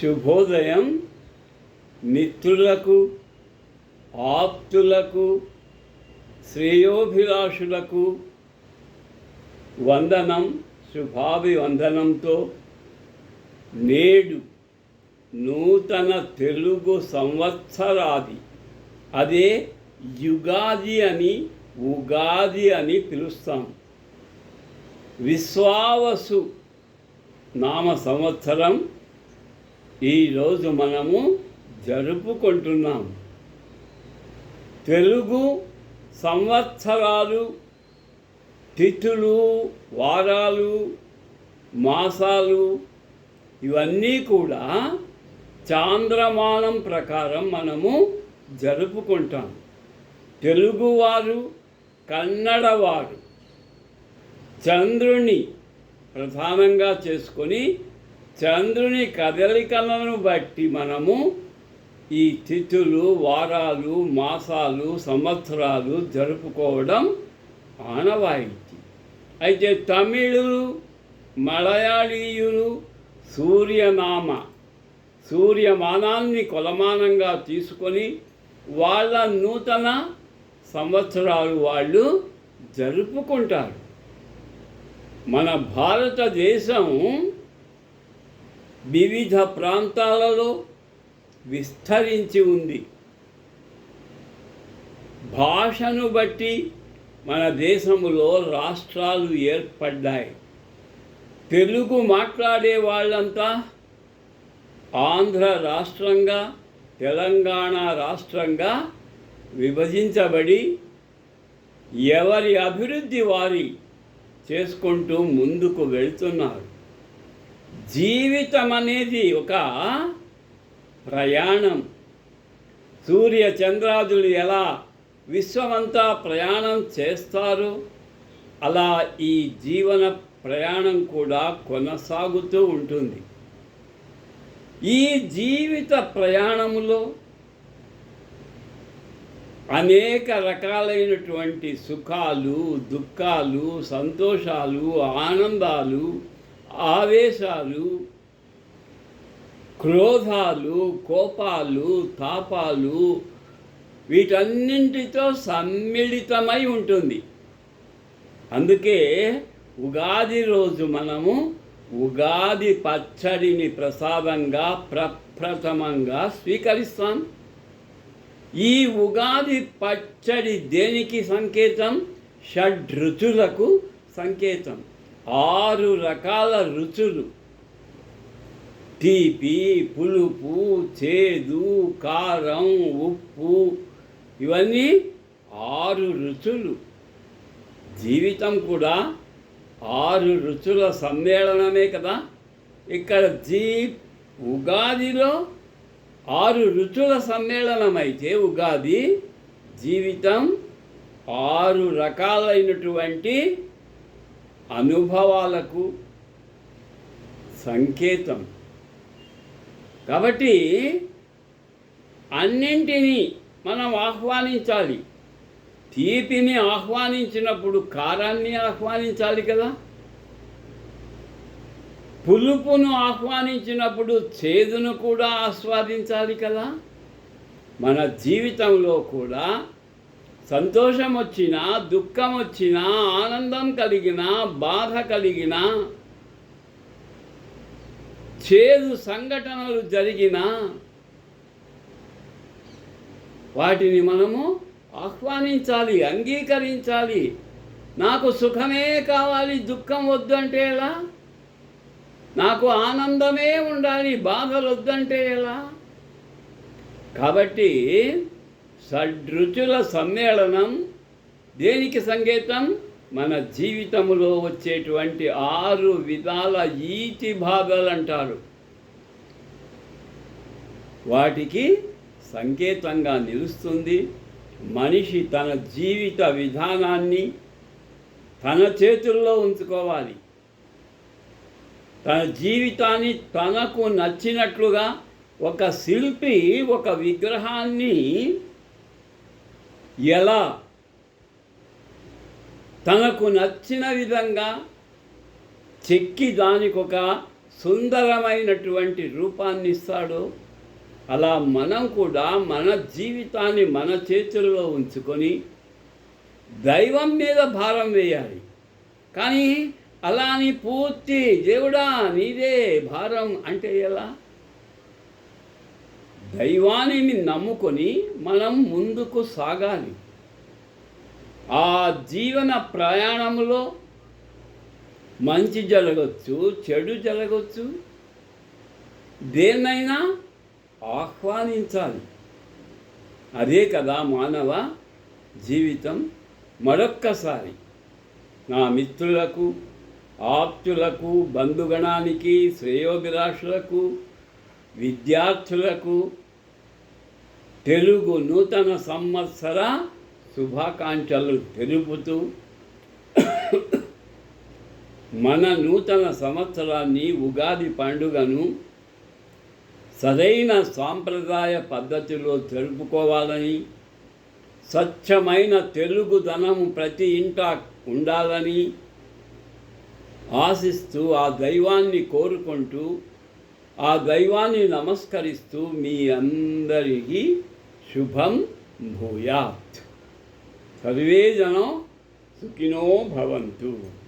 శుభోదయం మిత్రులకు ఆప్తులకు శ్రేయోభిలాషులకు వందనం శుభాభివందనంతో నేడు నూతన తెలుగు సంవత్సరాది. అదే యుగాది అని ఉగాది అని పిలుస్తాం. విశ్వావసు నామ సంవత్సరం ఈరోజు మనము జరుపుకుంటున్నాం. తెలుగు సంవత్సరాలు తిథులు వారాలు మాసాలు ఇవన్నీ కూడా చాంద్రమానం ప్రకారం మనము జరుపుకుంటాం. తెలుగువారు కన్నడవారు చంద్రుని ప్రధానంగా చేసుకొని చంద్రుని కదలికలను బట్టి మనము ఈ తిథులు వారాలు మాసాలు సంవత్సరాలు జరుపుకోవడం ఆనవాయితీ. అయితే తమిళులు మలయాళీయులు సూర్యనామ సూర్యమానాన్ని కొలమానంగా తీసుకొని వాళ్ళ నూతన సంవత్సరాలు వాళ్ళు జరుపుకుంటారు. మన భారతదేశం వివిధ ప్రాంతాలలో విస్తరించి ఉంది. భాషను బట్టి మన దేశంలో రాష్ట్రాలు ఏర్పడ్డాయి. తెలుగు మాట్లాడే వాళ్ళంతా ఆంధ్ర రాష్ట్రంగా తెలంగాణ రాష్ట్రంగా విభజించబడి ఎవరి అభివృద్ధి వారి చేసుకుంటూ ముందుకు వెళ్తున్నారు. జీవితం అనేది ఒక ప్రయాణం. సూర్య చంద్రాదులు ఎలా విశ్వమంతా ప్రయాణం చేస్తారు అలా ఈ జీవన ప్రయాణం కూడా కొనసాగుతూ ఉంటుంది. ఈ జీవిత ప్రయాణములో అనేక రకాలైనటువంటి సుఖాలు దుఃఖాలు సంతోషాలు ఆనందాలు ఆవేశాలు క్రోధాలు కోపాలు తాపాలు వీటన్నింటితో సమ్మిళితమై ఉంటుంది. అందుకే ఉగాది రోజు మనము ఉగాది పచ్చడిని ప్రసాదంగా ప్రప్రథమంగా స్వీకరిస్తాం. ఈ ఉగాది పచ్చడి దేనికి సంకేతం? షడ్రుచులకు సంకేతం. ఆరు రకాల రుచులు. తీపి పులుపు చేదు కారం ఉప్పు. ఇవన్నీ ఆరు రుచులు. జీవితం కూడా ఆరు రుచుల సమ్మేళనమే కదా. ఇక్కడ జీ ఉగాదిలో ఆరు రుచుల సమ్మేళనమైతే ఉగాది జీవితం ఆరు రకాలైనటువంటి అనుభవాలకు సంకేతం. కాబట్టి అన్నింటినీ మనం ఆహ్వానించాలి. తీపిని ఆహ్వానించినప్పుడు కారాన్ని ఆహ్వానించాలి కదా? పులుపును ఆహ్వానించినప్పుడు చేదును కూడా ఆస్వాదించాలి కదా? మన జీవితంలో కూడా సంతోషం వచ్చినా దుఃఖం వచ్చినా ఆనందం కలిగిన బాధ కలిగిన చేదు సంఘటనలు జరిగిన వాటిని మనము ఆహ్వానించాలి అంగీకరించాలి. నాకు సుఖమే కావాలి దుఃఖం వద్దంటే ఎలా? నాకు ఆనందమే ఉండాలి బాధలు వద్దంటే ఎలా? కాబట్టి షడ్రుచుల సమ్మేళనం దేనికి సంకేతం? మన జీవితంలో వచ్చేటువంటి ఆరు విధాల ఈతి భాగాలు అంటారు వాటికి సంకేతంగా నిలుస్తుంది. మనిషి తన జీవిత విధానాన్ని తన చేతుల్లో ఉంచుకోవాలి. తన జీవితాన్ని తనకు నచ్చినట్లుగా ఒక శిల్పి ఒక విగ్రహాన్ని ఎలా? తనకు నచ్చిన విధంగా చెక్కి దానికి ఒక సుందరమైనటువంటి రూపాన్ని ఇస్తాడో. అలా మనం కూడా మన జీవితాన్ని మన చేతుల్లో ఉంచుకొని దైవం మీద భారం వేయాలి. కానీ అలా అని పూర్తి దేవుడా నీదే భారం అంటే ఎలా? దైవాన్ని నమ్ముకొని మనం ముందుకు సాగాలి. ఆ జీవన ప్రయాణంలో మంచి జరగచ్చు చెడు జరగచ్చు. దేన్నైనా ఆహ్వానించాలి. అదే కదా మానవ జీవితం మరొక్కసారి. నా మిత్రులకు ఆప్తులకు బంధుగణానికి శ్రేయోభిలాషులకు విద్యార్థులకు తెలుగు నూతన సంవత్సర శుభాకాంక్షలు తెలుపుతూ మన నూతన సంవత్సరాన్ని ఉగాది పండుగను సరైన సాంప్రదాయ పద్ధతిలో జరుపుకోవాలని స్వచ్ఛమైన తెలుగుదనం ప్రతి ఇంట ఉండాలని ఆశిస్తూ ఆ దైవాన్ని కోరుకుంటూ ఆ దైవాన్ని నమస్కరిస్తూ మీ అందరికీ शुभम भूयात। सर्वे जनों सुखिनो भवन्तु।